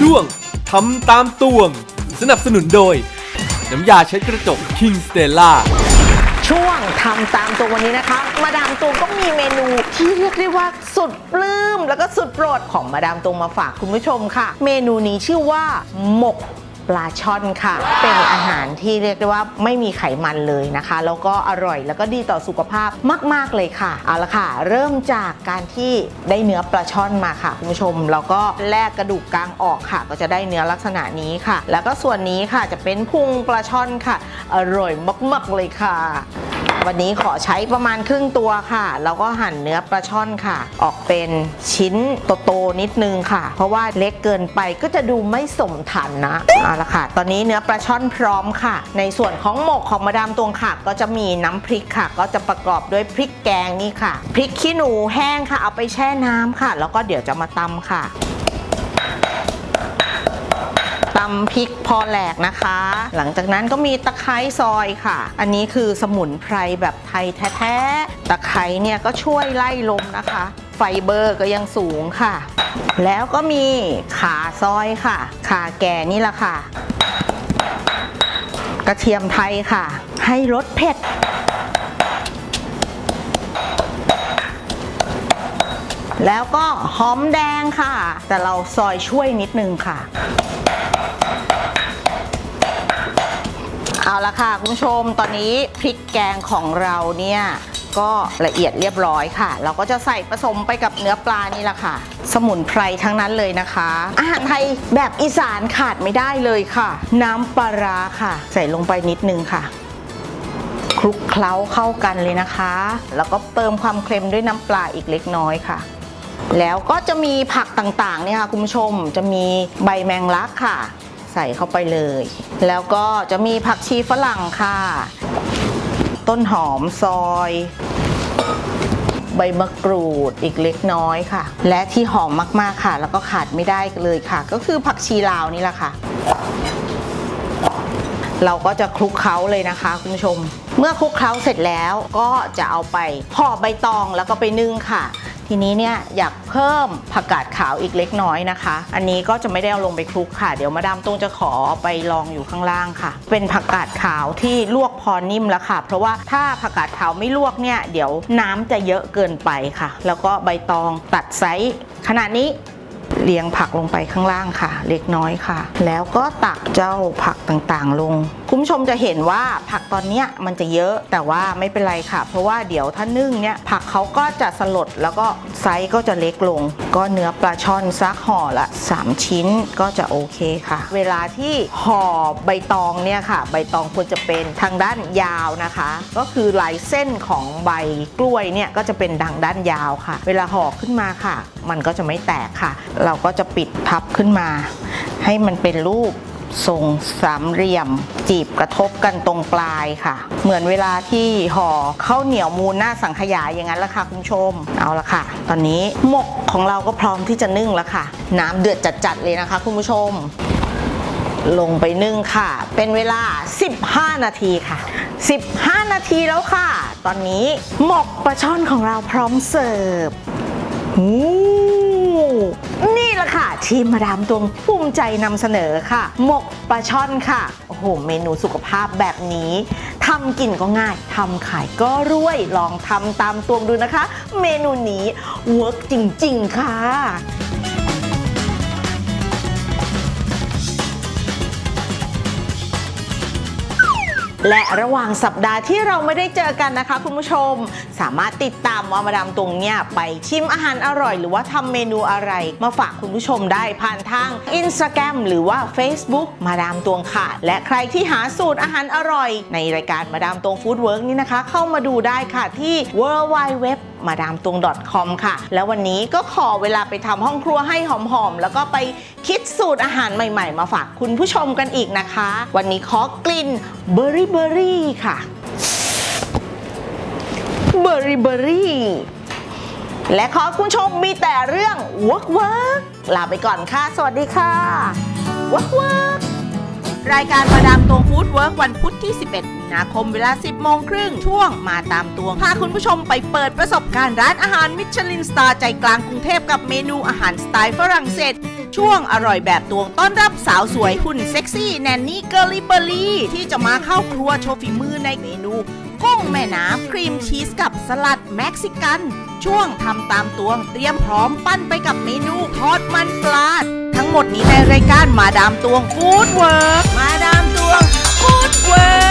ช่วงทำตามตวง สนับสนุนโดย น้ำยาเช็ดกระจก King Stella ช่วงทำตามตัววันนี้นะคะ มาดามตวงก็มีเมนูที่เรียกได้ว่าสุดปลื้มแล้วก็สุดโปรดของมาดามตวงมาฝากคุณผู้ชมค่ะ เมนูนี้ชื่อว่าหมก ปลาช่อนค่ะ เป็นอาหารที่เรียกได้ว่าไม่มีไขมันเลยนะคะ แล้วก็อร่อยแล้วก็ดีต่อสุขภาพมาก ๆ เลยค่ะ เอาละค่ะ เริ่มจากการที่ได้เนื้อปลาช่อนมาค่ะคุณผู้ชม แล้วก็แลกกระดูกกลางออกค่ะ ก็จะได้เนื้อลักษณะนี้ค่ะ แล้วก็ส่วนนี้ค่ะจะเป็นพุงปลาช่อนค่ะ อร่อยมาก ๆ เลยค่ะ วันนี้ขอใช้ประมาณครึ่งตัวค่ะ แล้วก็หั่นเนื้อปลาช่อนค่ะ ออกเป็นชิ้นโตๆนิดนึงค่ะ เพราะว่าเล็กเกินไปก็จะดูไม่สมฐานนะเอาละค่ะ ตอนนี้เนื้อปลาช่อนพร้อมค่ะ ในส่วนของหมกของมาดามตวงค่ะ ก็จะมีน้ำพริกค่ะ ก็จะประกอบด้วยพริกแกงนี่ค่ะพริกขี้หนูแห้งค่ะ เอาไปแช่น้ำค่ะ แล้วก็เดี๋ยวจะมาตำค่ะ ตำพริกพอแหลกนะคะ หลังจากนั้นก็มีตะไคร้ซอยค่ะ อันนี้คือสมุนไพรแบบไทยแท้ๆ ตะไคร้เนี่ยก็ช่วยไล่ลมนะคะ ไฟเบอร์ก็ยังสูงค่ะ แล้วก็มีขาซอยค่ะ ขาแก่นี่แหละค่ะ กระเทียมไทยค่ะ ให้รสเผ็ดแล้วก็หอมแดงค่ะ แต่เราซอยช่วยนิดนึงค่ะ เอาละค่ะคุณผู้ชมตอนนี้พริกแกงของเราเนี่ยก็ละเอียดเรียบร้อยค่ะ เราก็จะใส่ผสมไปกับเนื้อปลานี่แหละค่ะ สมุนไพรทั้งนั้นเลยนะคะ อาหารไทยแบบอีสานขาดไม่ได้เลยค่ะ น้ำปลาร้าค่ะ ใส่ลงไปนิดนึงค่ะ คลุกเคล้าเข้ากันเลยนะคะ แล้วก็เติมความเค็มด้วยน้ำปลาอีกเล็กน้อยค่ะ แล้วก็จะมีผักต่างๆเนี่ยค่ะคุณผู้ชมจะมีใบแมงลักค่ะ ใส่เข้าไปเลย แล้วก็จะมีผักชีฝรั่งค่ะ ต้นหอมซอย ใบมะกรูดอีกเล็กน้อยค่ะ และที่หอมมากๆค่ะ แล้วก็ขาดไม่ได้เลยค่ะ ก็คือผักชีลาวนี่แหละค่ะเราก็จะคลุกเคล้าเลยนะคะคุณผู้ชม เมื่อคลุกเคล้าเสร็จแล้วก็จะเอาไปห่อใบตองแล้วก็ไปนึ่งค่ะ ทีนี้เนี่ยอยากเพิ่มผักกาดขาวอีกเล็กน้อยนะคะ อันนี้ก็จะไม่ได้เอาลงไปคลุกค่ะ เดี๋ยวมาดามตรงจะขอไปลองอยู่ข้างล่างค่ะ เป็นผักกาดขาวที่ลวกพอนิ่มแล้วค่ะ เพราะว่าถ้าผักกาดขาวไม่ลวกเนี่ยเดี๋ยวน้ำจะเยอะเกินไปค่ะ แล้วก็ใบตองตัดไซส์ขนาดนี้ เรียงผักลงไปข้างล่างค่ะ เล็กน้อยค่ะ แล้วก็ตักเจ้าผักต่างๆ ลง คุณผู้ชมจะเห็นว่าผักตอนนี้มันจะเยอะแต่ว่าไม่เป็นไรค่ะ เพราะว่าเดี๋ยวถ้านึ่งเนี่ยผักเขาก็จะสลดแล้วก็ไซส์ก็จะเล็กลง ก็เนื้อปลาช่อนซักห่อละ 3 ชิ้นก็จะโอเคค่ะ เวลาที่ห่อใบตองเนี่ยค่ะ ใบตองควรจะเป็นทางด้านยาวนะคะ ก็คือลายเส้นของใบกล้วยเนี่ยก็จะเป็นดังด้านยาวค่ะ เวลาห่อขึ้นมาค่ะ มันก็จะไม่แตกค่ะเราราก็จะปิดพับขึ้นมา ให้มันเป็นรูปทรงสามเหลี่ยม จีบกระทบกันตรงปลายค่ะ เหมือนเวลาที่ห่อข้าวเหนียวมูนหน้าสังขยาอย่างนั้นละค่ะคุณผู้ชมเอาละค่ะ ตอนนี้หมกของเราก็พร้อมที่จะนึ่งแล้วค่ะ น้ำเดือดจัดๆเลยนะคะ คุณผู้ชม ลงไปนึ่งค่ะ เป็นเวลา 15 นาทีค่ะ 15 นาทีแล้วค่ะ ตอนนี้หมกปลาช่อนของเราพร้อมเสิร์ฟอู้ ที่มาดามตวงภูมิใจนำเสนอค่ะ หมกปลาช่อนค่ะ โอ้โห เมนูสุขภาพแบบนี้ทำกินก็ง่ายทำขายก็รวย ลองทำตามตวงดูนะคะ เมนูนี้เวิร์กจริง ๆ ค่ะ และระหว่างสัปดาห์ที่เราไม่ได้เจอกันนะคะ คุณผู้ชมสามารถติดตามว่ามาดามตรงเนี่ยไปชิมอาหารอร่อย หรือว่าทำเมนูอะไร มาฝากคุณผู้ชมได้ผ่านทาง Instagram หรือว่า Facebook มาดามตวงค่ะ และใครที่หาสูตรอาหารอร่อย ในรายการมาดามตวงฟู้ดเวิร์กนี่นะคะ เข้ามาดูได้ค่ะที่ w w w มาดามตวง .com ค่ะ แล้ววันนี้ก็ขอเวลาไปทำห้องครัวให้หอมๆ แล้วก็ไปคิดสูตรอาหารใหม่ๆ มาฝากคุณผู้ชมกันอีกนะคะ วันนี้ขอกลิ่นเบอร์รี่เบอร์รี่ค่ะเบอร์รี่เบอร์รี่และขอคุณผู้ชมมีแต่เรื่องว o กว o กลาไปก่อนค่ะ สวัสดีค่ะว o กว r k รายการมาดามตวงฟู้ดเวิร์กวันพุธที่ 11 มีนาคมเวลา 10 โมงครึ่ง ช่วงมาตามตวง พาคุณผู้ชมไปเปิดประสบการณ์ร้านอาหารมิชลินสตาร์ใจกลางกรุงเทพกับเมนูอาหารสไตล์ฝรั่งเศส ช่วงอร่อยแบบตวงต้อนรับสาวสวยหุ่นเซ็กซี่แนนนี่เกอร์ลิเบอรี่ที่จะมาเข้าครัวโชว์ฝีมือในเมนูกุ้งแม่น้ำครีมชีสกับสลัดเม็กซิกัน ช่วงทำตามตวงเตรียมพร้อมปั้นไปกับเมนูทอดมันปลาทั้งหมดนี้ในรายการมาดามตวงฟู้ดเวิร์ก Footwear.